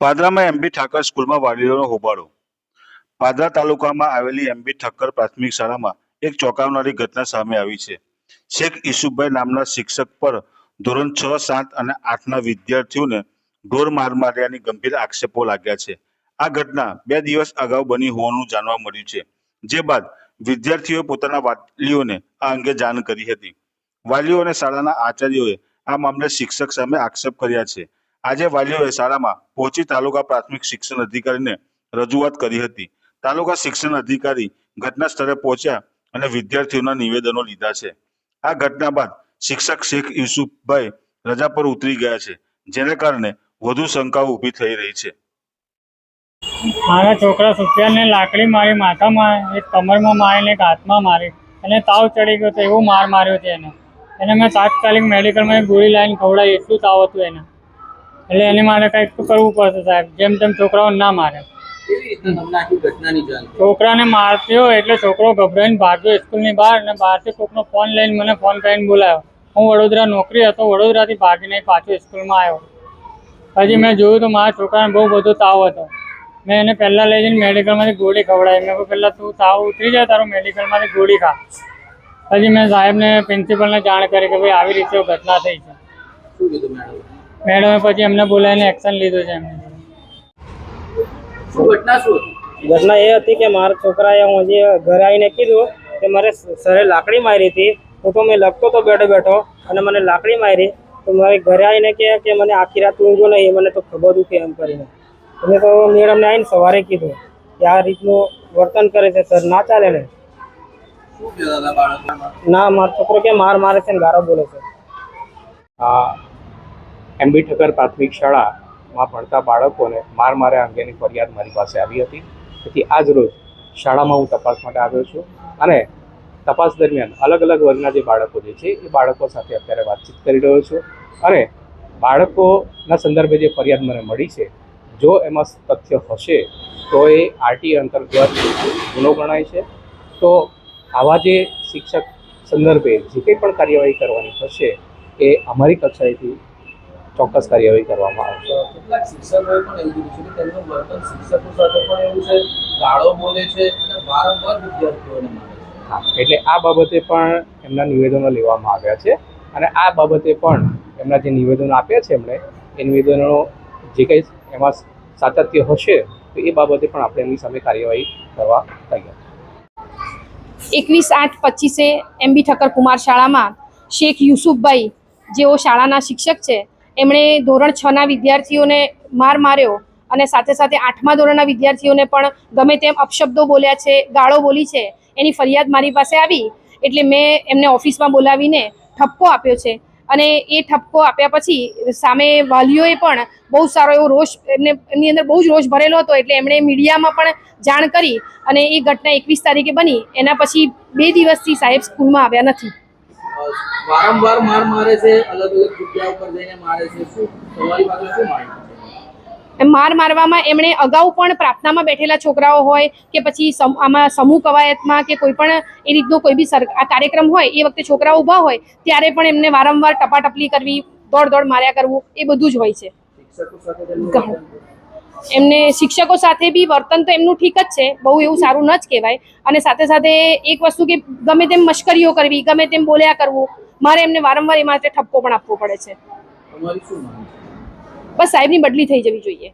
પાદરામાં MB Thakar સ્કૂલમાં વાલીઓનો હોબાળો. પાદરા તાલુકામાં આવેલી એમબી ઠક્કર પ્રાથમિક શાળામાં એક ચોંકાવનારી ઘટના સામે આવી છે. શેખ ઈસુભાઈ નામના શિક્ષક પર ધોરણ છ, સાત અને આઠના વિદ્યાર્થીઓને ઢોર માર માર્યાની ગંભીર આક્ષેપો લાગ્યા છે. આ ઘટના બે દિવસ અગાઉ બની હોવાનું જાણવા મળ્યું છે. જે બાદ વિદ્યાર્થીઓએ પોતાના વાલીઓને આ અંગે જાણ કરી હતી. વાલીઓ અને શાળાના આચાર્યોએ આ મામલે શિક્ષક સામે આક્ષેપ કર્યા છે. આજે વાલીઓએ શાળામાં પહોંચી તાલુકા પ્રાથમિક શિક્ષણ અધિકારીને રજૂઆત કરી હતી. તાલુકા શિક્ષણ અધિકારી ઘટના સ્થળે પહોંચ્યા અને વિદ્યાર્થીઓના નિવેદનો લીધા છે. આ ઘટના બાદ શિક્ષક શેખ યુસુફભાઈ રજા પર ઉતરી ગયા છે, જેને કારણે વધુ શંકાઓ ઊભી થઈ રહી છે. મારા છોકરા સુફિયાનને લાકડી મારી, માથામાં એક કમરમાં મારી ને એક હાથમાં મારી અને તાવ ચડી ગયો તો એવો માર માર્યો છે એને. એને મેં તાત્કાલિક મેડિકલમાં એક ગોળી લાઈન ખવડાવી, એટલું તાવ હતું એને. એટલે એની માટે કંઈક કરવું પડશે સાહેબ. જેમ તેમ છોકરાઓને ના મારે? છોકરાને મારતી હોય એટલે છોકરો ગભરાઈને ભાગ્યો સ્કૂલની બહાર અને બહારથી કોકનો ફોન લઈને મને ફોન કરીને બોલાયો. હું વડોદરા નોકરી હતો વડોદરાથી ભાગીને પાછો સ્કૂલમાં આવ્યો. હજી મેં જોયું તો મારા છોકરાને બહુ બધો તાવ હતો. મેં એને પહેલાં લઈ જઈને મેડિકલમાંથી ગોળી ખવડાવી. મેં પહેલાં તું તાવ ઉતરી જાય તારો મેડિકલમાંથી ગોળી ખા. પછી મેં સાહેબને પ્રિન્સિપલને જાણ કરી કે ભાઈ આવી રીતે ઘટના થઈ છે. મેડમ પછી એમને બોલાવીને એક્શન લીધું છે એમને. શું ઘટના શું ઘટના એ હતી કે મારા છોકરાએ હું જે ઘરે આવીને કીધું કે મારે સરે લાકડી મારી હતી. હું તો મેં લખતો તો બેઠો બેઠો અને મને લાકડી મારી. તો મારે ઘરે આવીને કહે કે મને આખી રાત ઊંઘો નહીં મને તો ખબર દુખે એમ કરીને. મેં તો મેડમને આવીને સવારે કીધું કે આ રીતનું વર્તન કરે છે સર ના ચાલે ને. ના મારો છોકરો કે માર મારે છે ને ગારો બોલે છે. આ એમબી ઠક્કર પ્રાથમિક શાળામાં ભણતા બાળકોને માર માર્યા અંગેની ફરિયાદ મારી પાસે આવી હતી. તેથી આજ રોજ શાળામાં હું તપાસ માટે આવ્યો છું અને તપાસ દરમિયાન અલગ અલગ વર્ગના જે બાળકો જે છે, એ બાળકો સાથે અત્યારે વાતચીત કરી રહ્યો છું. અને બાળકોના સંદર્ભે જે ફરિયાદ મને મળી છે, જો એમાં તથ્ય હશે, તો એ આરટી અંતર્ગત ગુનો ગણાય છે. તો આવા જે શિક્ષક સંદર્ભે જે કંઈ પણ કાર્યવાહી કરવાની થશે, એ અમારી કક્ષાએથી ચોક્કસ કાર્યવાહી કરવામાં આવશે. કેટલાક શિક્ષકોએ પણ એવું કીધું છે કે તેમનું વર્તન શિક્ષકો સાથે પણ એવું છે ગાળો બોલે છે અને વારંવાર વિદ્યાર્થીઓને મારે હા એટલે આ બાબતે પણ એમના નિવેદનો લેવામાં આવ્યા છે અને આ બાબતે પણ એમના જે નિવેદનો આપ્યા છે એમણે એ નિવેદનો જે કંઈ એમાં સાતત્ય હશે તો એ બાબતે પણ આપણે એમની સામે કાર્યવાહી કરવા તૈયાર એકવીસ આઠ પચીસે એમબી ઠક્કર કુમાર શાળામાં શેખ યુસુફભાઈ જેઓ શાળાના શિક્ષક છે એમણે ધોરણ છના વિદ્યાર્થીઓને માર માર્યો અને સાથે સાથે આઠમા ધોરણના વિદ્યાર્થીઓને પણ ગમે તેમ અપશબ્દો બોલ્યા છે, ગાળો બોલી છે, એની ફરિયાદ મારી પાસે આવી એટલે મેં એમને ઓફિસમાં બોલાવીને ઠપકો આપ્યો છે. અને એ ઠપકો આપ્યા પછી સામે વાલીઓએ પણ બહુ સારો એવો રોષ, એમને, એમની અંદર બહુ જ રોષ ભરેલો હતો એટલે એમણે મીડિયામાં પણ જાણ કરી અને એ ઘટના એકવીસ તારીખે બની. એના પછી બે દિવસથી સાહેબ સ્કૂલમાં આવ્યા નથી. વારંવાર માર મારે છે અલગ અલગ જગ્યા ઉપર જઈને મારે છે. શું તમારી પાસે શું માહિતી માર મારવામાં એમણે અગાઉ પણ પ્રાર્થનામાં બેઠેલા છોકરાઓ હોય કે પછી આમાં સમૂહ કવાયતમાં કે કોઈ પણ એ રીતનો કોઈ બી આ કાર્યક્રમ હોય એ વખતે છોકરાઓ ઊભા હોય ત્યારે પણ એમને વારંવાર ટપાટપલી કરવી દોડ દોડ માર્યા કરવું એ બધું જ હોય છે. એમને શિક્ષકો સાથે બી વર્તન તો એમનું ઠીક જ છે બહુ એવું સારું ન જ કહેવાય. અને સાથે સાથે એક વસ્તુ કે ગમે તેમ મશ્કરીઓ કરવી ગમે તેમ બોલ્યા કરવું મારે એમને વારંવાર એ માટે ઠપકો પણ આપવો પડે છે? બસ સાહેબની બદલી થઈ જવી જોઈએ.